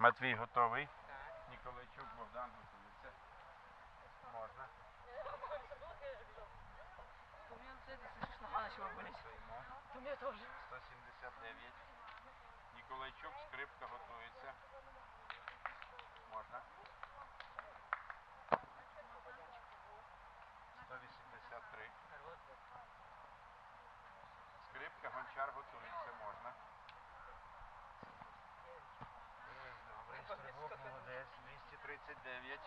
Матвій готовий. Ніколайчук Богдан готується. Можна. У это, слышишь, нога начала болеть. У меня тоже. 179. Ніколайчук, скрипка готується. Можна. 183. Скрипка, гончар готується, можна. 239.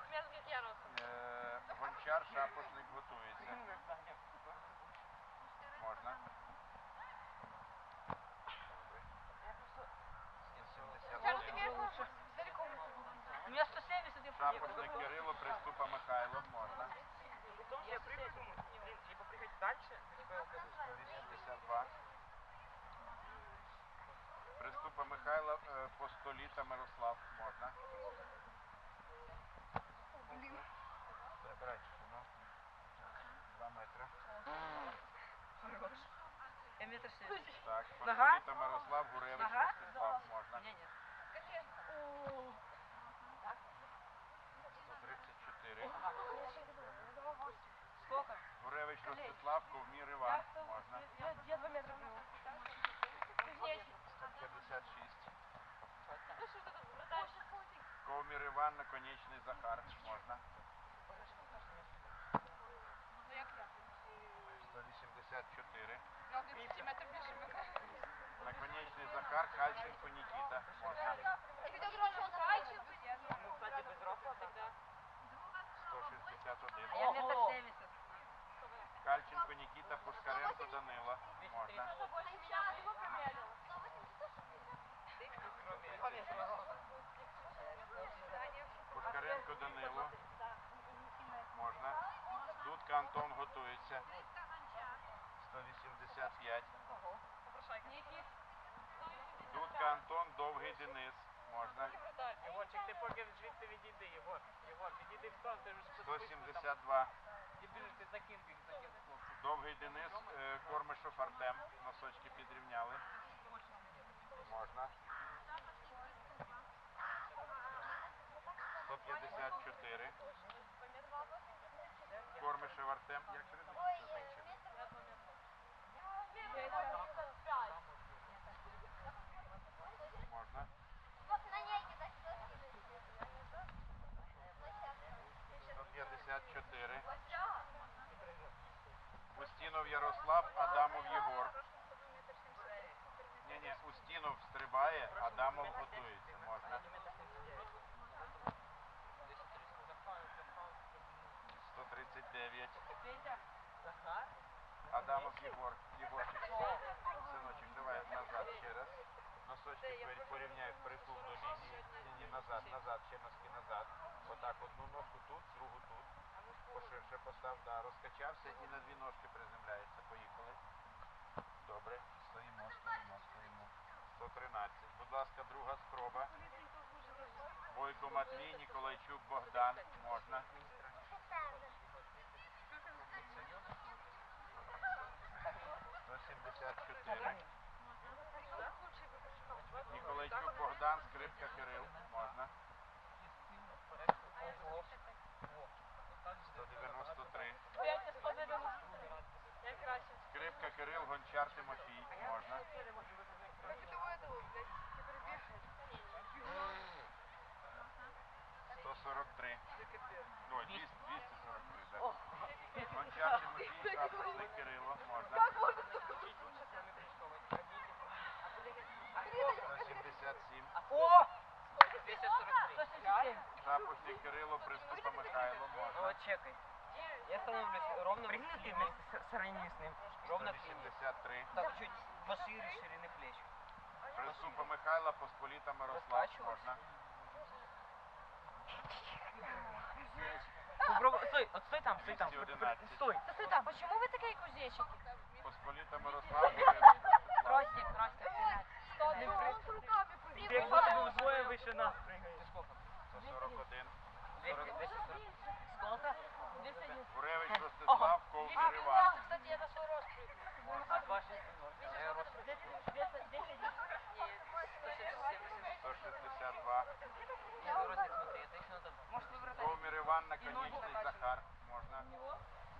Примерно как я ростом. Е, Гончар, шапошник готується. Можна. Кажется, 171. я лучше. Далеко. У меня 170 я Шапошник Кирило, приступа Михайла, е, по 100 літа Мирослав. Можна. Забирай ну. Два метри. Хорош. Я метр семьдесят. Так, по Нога? столі та Мирослав, Гуревич, Нога? Ростислав. Можна. Меня нет. 134. Сколько? Гуревич, Ростислав, Ковмір, Іван. Можна. Я, я два метра был. 156. Ковмір Іван, наконечний Захар. Можна. 184. Наконечний Захар, Хальченко, Нікіта. Можна. Ну, кстати, без роста тогда. 161. А я метр семьдесят. Кальченко, Нікіта, Пушкаренко, Данила. Можна. Пушкаренко, Данило. Можна. Дудка Антон готується. 185. Дудка Антон, Довгий Денис. Можна. Єгорчик, ти поки звідти відійди, Єгор. Єгор, відійди в сторону, ти спустився 172. Ти біжиш, ти їх, закинь хлопців. Довгий Денис, е, Кормишов Артем. Носочки підрівняли. Можна. 154. Кормишев Артем. Як закінчили? Можна. 154. Устінов Ярослав, Адамов Єгор. Ні, ні, Устінов стрибає, Адамов готується. Можна. 139. Адамов Єгор. Єгорчик. Синочок, давай назад ще раз. Носочки порівняй притул до лінії. Ні, ні, назад, назад, ще носки назад. Отак одну ножку тут, другу тут. Поширше постав, да, розкачався і на дві ножки приземляється. Поїхали. Добре. Стоїмо, стоїмо, стоїмо. 113. Будь ласка, друга спроба. Бойко Матвій, Ніколайчук, Богдан. Можна. Сто сімдесят чотири. Ніколайчук, Богдан, скрипка Кирил. Можна. 193. Я краще. Скрипка Кирил, Гончар Тимофій. Можна. Как это у этого, блядь? 143. Ой, 200, 243, так. Гончар Тимофій, Шапошник Кирило. Можна. 177. О! 243. 177. Шапошник Кирило, Приступа Михайло. Можна. Вот чекай. Я становлюсь ровно Пригни ты вместе с, сравни с ним. Ровно к линии. 183. Так, чуть пошире ширины плеч. Приступа Михайла, Посполіта Мирослав. Розплачувався? Можна. Попробуй, стой, вот стой там, стой там. 211. Стой. Слушай, а почему вы такие кузнечики? Посполіта Мирослав. Ростик, Ростик, он с якщо тебе взвоє вище нас пригаєш. 41. 210. Сколько? 210. Буревич Ростислав, Ковш Іван. Кстати, я на свой рост прыгаю. А 162.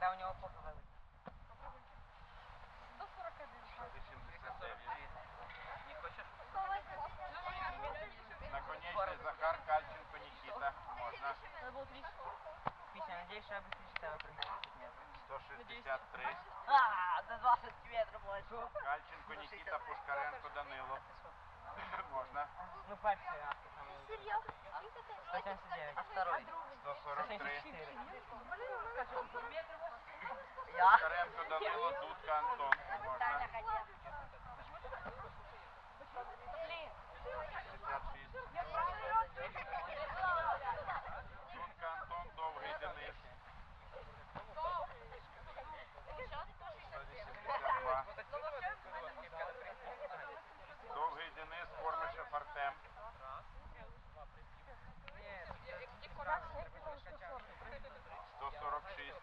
Да, у него плохо 141. Захар Кальченко Нікіта. Можна. Пісня, надіюсь, що я быстрее тебе прийду 10 метрів. 163. А, до 2 сантиметра больше. Кальченко Нікіта Пушкаренко Данило. Можна. Ну, перший раз. там, 179. А второй? 143. 174. Я. Пушкаренко Данило, Дудка Антон. Можна. 66. Дудка Антон, Довгий Денис. 182. Довгий Денис, Кормишев Артем. 146.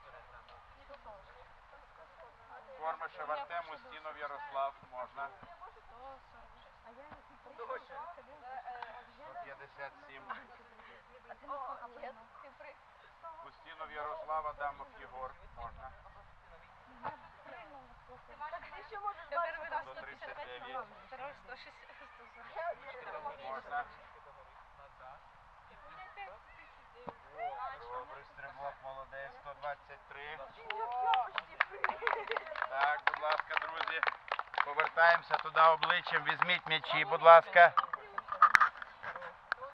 Кормишев Артем, Устінов Ярослав. Можна. 157. Устінов Ярослав, Адамов Єгор. Можна. 139. Можна. Так, будь ласка, друзі. Повертаємося туди обличчям. Візьміть м'ячі, будь ласка.